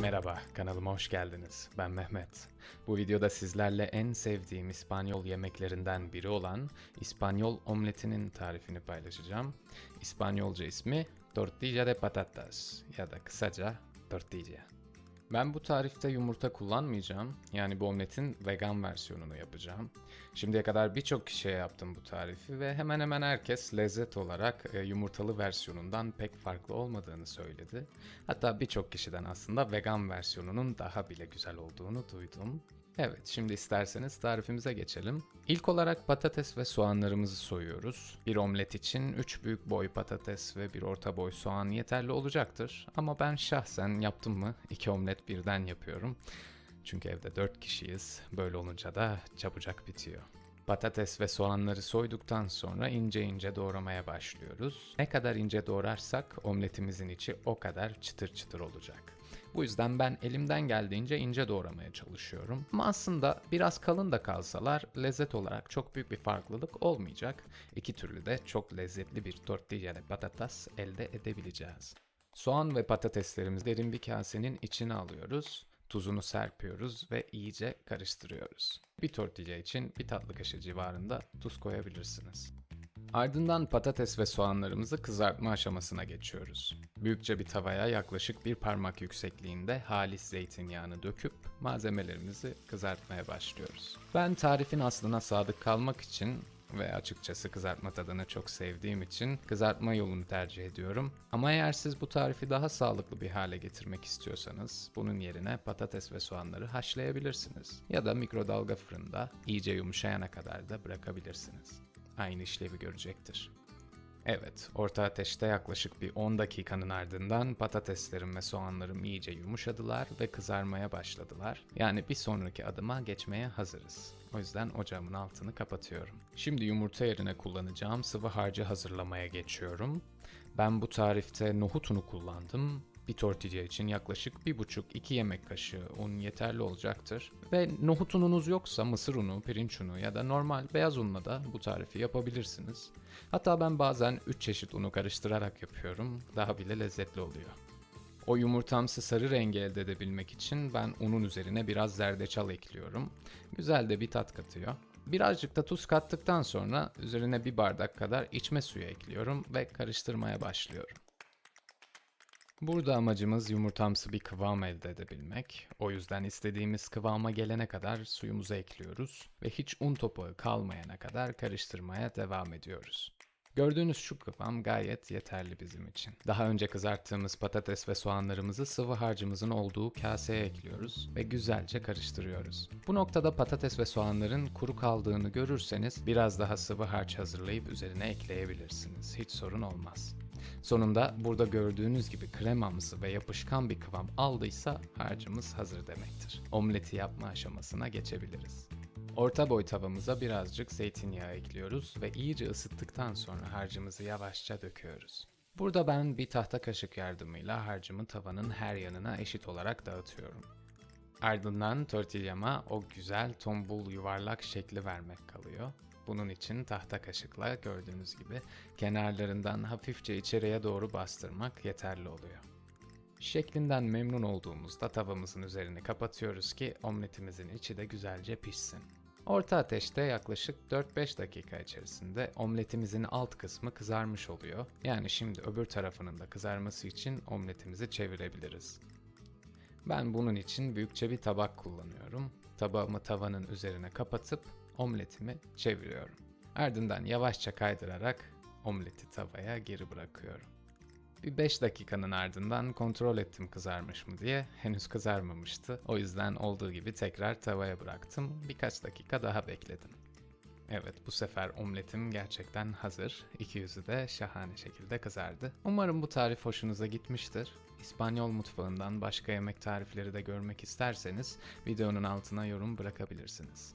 Merhaba, kanalıma hoş geldiniz. Ben Mehmet. Bu videoda sizlerle en sevdiğim İspanyol yemeklerinden biri olan İspanyol omletinin tarifini paylaşacağım. İspanyolca ismi tortilla de patatas ya da kısaca tortilla. Ben bu tarifte yumurta kullanmayacağım. Yani bu omletin vegan versiyonunu yapacağım. Şimdiye kadar birçok kişiye yaptım bu tarifi ve hemen hemen herkes lezzet olarak e, yumurtalı versiyonundan pek farklı olmadığını söyledi. Hatta birçok kişiden aslında vegan versiyonunun daha bile güzel olduğunu duydum. Evet, şimdi isterseniz tarifimize geçelim. İlk olarak patates ve soğanlarımızı soyuyoruz. Bir omlet için 3 büyük boy patates ve bir orta boy soğan yeterli olacaktır. Ama ben şahsen yaptım mı 2 omlet birden yapıyorum. Çünkü evde 4 kişiyiz. Böyle olunca da çabucak bitiyor. Patates ve soğanları soyduktan sonra ince ince doğramaya başlıyoruz. Ne kadar ince doğrarsak omletimizin içi o kadar çıtır çıtır olacak. Bu yüzden ben elimden geldiğince ince doğramaya çalışıyorum. Ama aslında biraz kalın da kalsalar lezzet olarak çok büyük bir farklılık olmayacak. İki türlü de çok lezzetli bir tortilla de patatas elde edebileceğiz. Soğan ve patateslerimizi derin bir kasenin içine alıyoruz. Tuzunu serpiyoruz ve iyice karıştırıyoruz. Bir tortilla için bir tatlı kaşığı civarında tuz koyabilirsiniz. Ardından patates ve soğanlarımızı kızartma aşamasına geçiyoruz. Büyükçe bir tavaya yaklaşık bir parmak yüksekliğinde halis zeytinyağını döküp malzemelerimizi kızartmaya başlıyoruz. Ben tarifin aslına sadık kalmak için ve açıkçası kızartma tadını çok sevdiğim için kızartma yolunu tercih ediyorum. Ama eğer siz bu tarifi daha sağlıklı bir hale getirmek istiyorsanız bunun yerine patates ve soğanları haşlayabilirsiniz. Ya da mikrodalga fırında iyice yumuşayana kadar da bırakabilirsiniz. Aynı işlevi görecektir. Evet, orta ateşte yaklaşık bir 10 dakikanın ardından patateslerim ve soğanlarım iyice yumuşadılar ve kızarmaya başladılar. Yani bir sonraki adıma geçmeye hazırız. O yüzden ocağımın altını kapatıyorum. Şimdi yumurta yerine kullanacağım sıvı harcı hazırlamaya geçiyorum. Ben bu tarifte nohut unu kullandım. Bir tortilla için yaklaşık 1,5-2 yemek kaşığı un yeterli olacaktır. Ve nohut ununuz yoksa mısır unu, pirinç unu ya da normal beyaz unla da bu tarifi yapabilirsiniz. Hatta ben bazen 3 çeşit unu karıştırarak yapıyorum. Daha bile lezzetli oluyor. O yumurtamsı sarı rengi elde edebilmek için ben unun üzerine biraz zerdeçal ekliyorum. Güzel de bir tat katıyor. Birazcık da tuz kattıktan sonra üzerine bir bardak kadar içme suyu ekliyorum ve karıştırmaya başlıyorum. Burada amacımız yumurtamsı bir kıvam elde edebilmek. O yüzden istediğimiz kıvama gelene kadar suyumuzu ekliyoruz ve hiç un topağı kalmayana kadar karıştırmaya devam ediyoruz. Gördüğünüz şu kıvam gayet yeterli bizim için. Daha önce kızarttığımız patates ve soğanlarımızı sıvı harcımızın olduğu kaseye ekliyoruz ve güzelce karıştırıyoruz. Bu noktada patates ve soğanların kuru kaldığını görürseniz biraz daha sıvı harç hazırlayıp üzerine ekleyebilirsiniz. Hiç sorun olmaz. Sonunda burada gördüğünüz gibi kremamsı ve yapışkan bir kıvam aldıysa harcımız hazır demektir. Omleti yapma aşamasına geçebiliriz. Orta boy tavamıza birazcık zeytinyağı ekliyoruz ve iyice ısıttıktan sonra harcımızı yavaşça döküyoruz. Burada ben bir tahta kaşık yardımıyla harcımı tavanın her yanına eşit olarak dağıtıyorum. Ardından tortillama o güzel tombul yuvarlak şekli vermek kalıyor. Bunun için tahta kaşıkla gördüğünüz gibi kenarlarından hafifçe içeriye doğru bastırmak yeterli oluyor. Şeklinden memnun olduğumuzda tavamızın üzerini kapatıyoruz ki omletimizin içi de güzelce pişsin. Orta ateşte yaklaşık 4-5 dakika içerisinde omletimizin alt kısmı kızarmış oluyor. Yani şimdi öbür tarafının da kızarması için omletimizi çevirebiliriz. Ben bunun için büyükçe bir tabak kullanıyorum. Tabağımı tavanın üzerine kapatıp omletimi çeviriyorum. Ardından yavaşça kaydırarak omleti tavaya geri bırakıyorum. Bir 5 dakikanın ardından kontrol ettim kızarmış mı diye. Henüz kızarmamıştı. O yüzden olduğu gibi tekrar tavaya bıraktım. Birkaç dakika daha bekledim. Evet bu sefer omletim gerçekten hazır. İki yüzü de şahane şekilde kızardı. Umarım bu tarif hoşunuza gitmiştir. İspanyol mutfağından başka yemek tarifleri de görmek isterseniz videonun altına yorum bırakabilirsiniz.